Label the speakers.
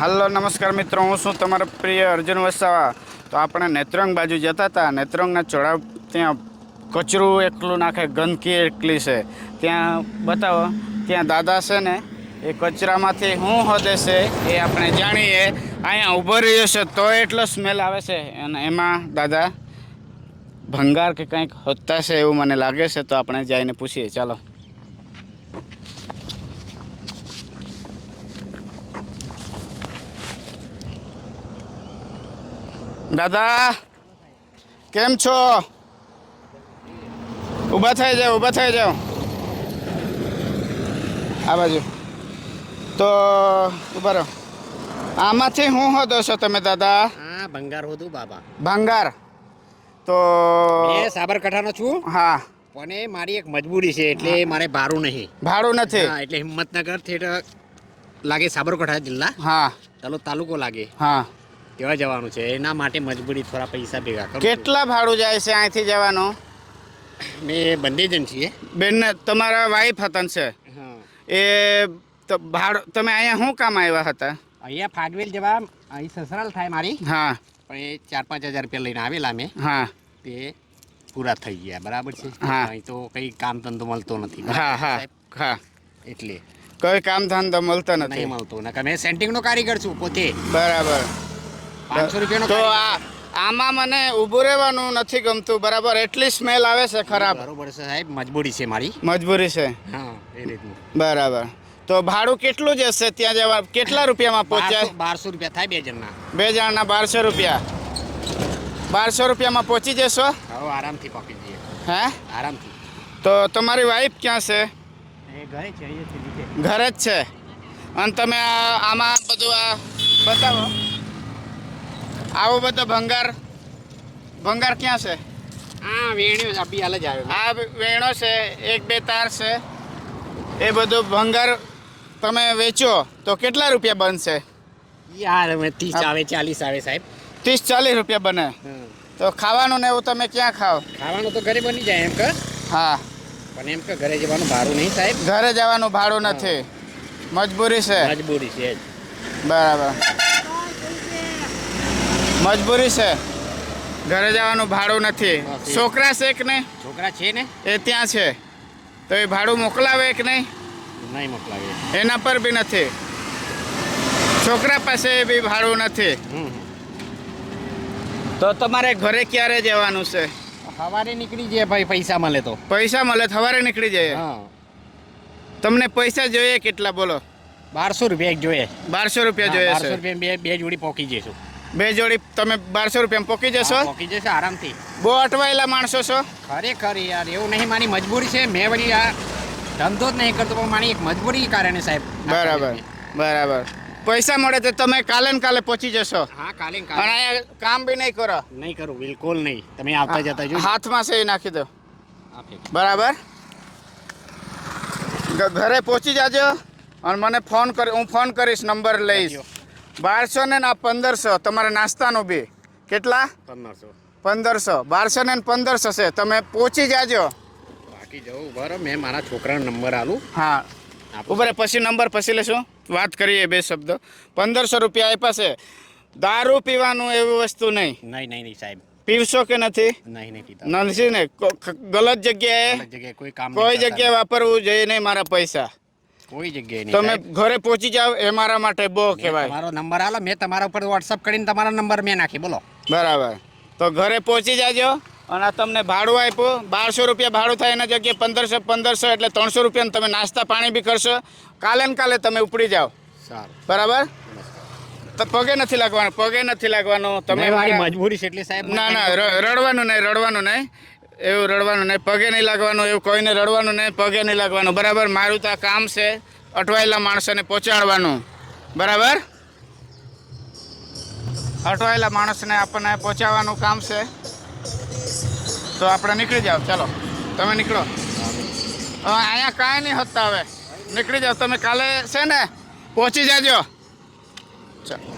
Speaker 1: હાલો, નમસ્કાર મિત્રો. હું છું તમારો પ્રિય અર્જુન વસાવા. તો આપણે નેત્રંગ બાજુ જતા હતા. નેત્રંગના ચોળા ત્યાં કચરું એકલું નાખે, ગંદકી એકલી છે. ત્યાં, બતાવો, ત્યાં દાદા છે ને, એ કચરામાંથી શું હદે છે એ આપણે જાણીએ. અહીંયા ઊભો રહ્યો છે, તો એટલો સ્મેલ આવે છે. અને એમાં દાદા ભંગાર કે કંઈક હોતા છે એવું મને લાગે છે, તો આપણે જઈને પૂછીએ. ચાલો. દાદા કેમ છો? ઊભા થઈ જાઓ ઊભા થઈ જાઓ. આ બાજુ. તો ઊભા રહો. આમાંથી હું હોદો છો તમે દાદા?
Speaker 2: હા ભંગાર હોતું બાબા.
Speaker 1: ભંગાર. તો
Speaker 2: એ સાબરકાંઠાનો છું.
Speaker 1: હા.
Speaker 2: પણ એ મારી એક મજબૂરી છે એટલે મારે ભાડું નહીં.
Speaker 1: ભાડું નથી.
Speaker 2: હા એટલે હિંમતનગર થિયેટર લાગે સાબરકાંઠા જિલ્લા.
Speaker 1: હા.
Speaker 2: ચાલો તાલુકો લાગે.
Speaker 1: હા.
Speaker 2: તેવા જવાનું છે. એના માટે મજબૂરી થોડા પૈસા ભેગા કરો
Speaker 1: કેટલા ભાડું જાય છે અહીંથી જવાનું?
Speaker 2: મેં બંને જણ છીએ.
Speaker 1: બેન તમારા વાઈફ હતા છે?
Speaker 2: હા.
Speaker 1: એ તો ભાડું તમે અહીંયા શું કામ આવ્યા હતા?
Speaker 2: અહીંયા ફાગવેલ જવા અહીં સસરાલ થાય મારી.
Speaker 1: હા.
Speaker 2: પણ એ ચાર પાંચ હજાર રૂપિયા લઈને આવેલા મેં.
Speaker 1: હા.
Speaker 2: તે પૂરા થઈ ગયા બરાબર છે?
Speaker 1: હા.
Speaker 2: અહીં તો કંઈ કામ ધંધો મળતો નથી.
Speaker 1: હા હા. હા.
Speaker 2: એટલે.
Speaker 1: કોઈ કામ ધંધો મળતો નથી.
Speaker 2: મળતો. નકર મેં સેન્ટિંગનો કારીગર છું પોતે.
Speaker 1: બરાબર. તો આ આમાં મને ઊભું રહેવાનું નથી ગમતું. બરાબર એટલી સ્મેલ આવે છે ખરાબ.
Speaker 2: બરોબર છે સાહેબ મજબૂરી છે મારી.
Speaker 1: મજબૂરી છે.
Speaker 2: હા એ રીતનું.
Speaker 1: બરાબર. તો ભાડું કેટલું જશે ત્યાં જવા? કેટલા રૂપિયામાં પહોંચ્યા?
Speaker 2: બારસો રૂપિયા થાય બે જણના.
Speaker 1: બે જણના બારસો રૂપિયા. બારસો રૂપિયામાં પહોંચી જશો?
Speaker 2: હવે આરામથી પહોંચી જઈએ.
Speaker 1: હે?
Speaker 2: આરામથી.
Speaker 1: તો તમારી વાઈફ ક્યાં છે?
Speaker 2: ઘરે છે
Speaker 1: જ છે. અને તમે આમાં બધું આ બતાવો. આવો બધો ભંગાર. ભંગાર ક્યાં છે?
Speaker 2: હા વેણ્યો અભી હાલ જ આવ્યો.
Speaker 1: આ વેણો છે એક બે તાર છે. એ બધું ભંગાર તમે વેચો તો કેટલા રૂપિયા બનશે?
Speaker 2: યાર અમે ત્રીસ આવે ચાલીસ આવે સાહેબ.
Speaker 1: ત્રીસ ચાલીસ રૂપિયા બને. તો ખાવાનું ને એવું તમે ક્યાં ખાઓ?
Speaker 2: ખાવાનું તો ઘરે બની જાય એમ કે.
Speaker 1: હા.
Speaker 2: પણ એમ કે ઘરે જવાનું ભાડું નહીં સાહેબ.
Speaker 1: ઘરે જવાનું ભાડું નથી. મજબૂરી છે.
Speaker 2: મજબૂરી છે
Speaker 1: બરાબર. મજબૂરી છે. ઘરે જવાનું ભાડું નથી. છોકરા છે કે નહીં?
Speaker 2: છોકરા છે ને?
Speaker 1: એ ત્યાં છે. તો એ ભાડું મોકલાવે કે નહીં?
Speaker 2: નહીં મોકલાવે.
Speaker 1: એના પર બી નથી. છોકરા પાસે બી ભાડું નથી. તો તમારે ઘરે ક્યારે જવાનું છે?
Speaker 2: સવારે નીકળી જાય ભાઈ પૈસા મળે તો.
Speaker 1: પૈસા મળે સવારે નીકળી જાય. તમને પૈસા જોઈએ કેટલા બોલો?
Speaker 2: બારસો રૂપિયા એક જોઈએ.
Speaker 1: બારસો રૂપિયા જોઈએ
Speaker 2: બારસો રૂપિયા બે બે જોડી પોકી જઈશું.
Speaker 1: બે જોડી તમે બારસો રૂપિયામાં પોકી જશો?
Speaker 2: પોકી જશે આરામથી.
Speaker 1: બહુ અટવાયેલા માણસો છો?
Speaker 2: ખરેખર યાર એવું નહીં મારી મજબૂરી છે. મેં વળી આ ધંધો જ નહીં કરતો પણ મારી એક મજબૂરી કારણે સાહેબ
Speaker 1: બરાબર બરાબર. પૈસા મળે તો તમે કાલે ને કાલે પહોંચી જશો.
Speaker 2: હા કાલે
Speaker 1: અને કામ બી નહીં કરો.
Speaker 2: નહીં કરું બિલકુલ નહીં. તમે આવતા જતા જો
Speaker 1: હાથમાં સહી નાખી દો. બરાબર? ઘરે પહોંચી જાજો. અને મને ફોન કરી હું ફોન કરીશ નંબર લઈશ. બારસો ને ના પંદરસો. તમારા નાસ્તાનું બી. કેટલા?
Speaker 2: પંદરસો.
Speaker 1: પંદરસો. બારસો ને પંદરસો છે. તમે પહોંચી જાજો.
Speaker 2: બાકી જવું બરાબર મેં મારા છોકરાનો નંબર આલું.
Speaker 1: હા. ઉપર પછી નંબર પછી લેશું વાત કરીએ બે શબ્દ. પંદરસો રૂપિયા આપ્યા છે. દારૂ પીવાનું એવી વસ્તુ નહીં.
Speaker 2: નહીં નહીં નહીં સાહેબ.
Speaker 1: પીવશો કે નથી?
Speaker 2: નહીં નહીં પીતા.
Speaker 1: નથી ને. ગલત જગ્યાએ
Speaker 2: જગ્યાએ કોઈ કામ
Speaker 1: કોઈ જગ્યાએ વાપરવું જોઈએ નહીં મારા પૈસા.
Speaker 2: કોઈ જગ્યાએ નહીં
Speaker 1: તમે ઘરે પહોંચી જાવ એ મારા માટે બહુ કહેવાય.
Speaker 2: મારો નંબર આલો મેં તમારા ઉપર વોટ્સઅપ કરીને તમારો નંબર મેં નાખી બોલો.
Speaker 1: બરાબર. તો ઘરે પહોંચી જાજો અને તમને ભાડું આપ્યું. બારસો રૂપિયા ભાડું થાય એના જગ્યાએ પંદરસો પંદરસો એટલે ત્રણસો રૂપિયા તમે નાસ્તા પાણી બી કરશો. કાલે ને કાલે તમે ઉપડી જાઓ.
Speaker 2: સારું.
Speaker 1: બરાબર? તો પગે નથી લાગવાનું પગે નથી લાગવાનું. તમે
Speaker 2: મારી મજબૂરી છે એટલે સાહેબ
Speaker 1: ના ના રડવાનું નહીં રડવાનું નહીં. એવું રડવાનું નહીં, પગે નહીં લાગવાનું, એવું કોઈને રડવાનું નહીં, પગે નહીં લાગવાનું. બરાબર? મારું તો આ કામ છે અટવાયેલા માણસોને પહોંચાડવાનું. બરાબર? અટવાયેલા માણસને આપણને પહોંચાડવાનું કામ છે. તો આપણે નીકળી જાઓ. ચાલો, તમે નીકળો. અહીંયા કાંઈ નહીં હતા હવે. નીકળી જાઓ. તમે કાલે છે ને, પહોંચી જાજો. ચાલો.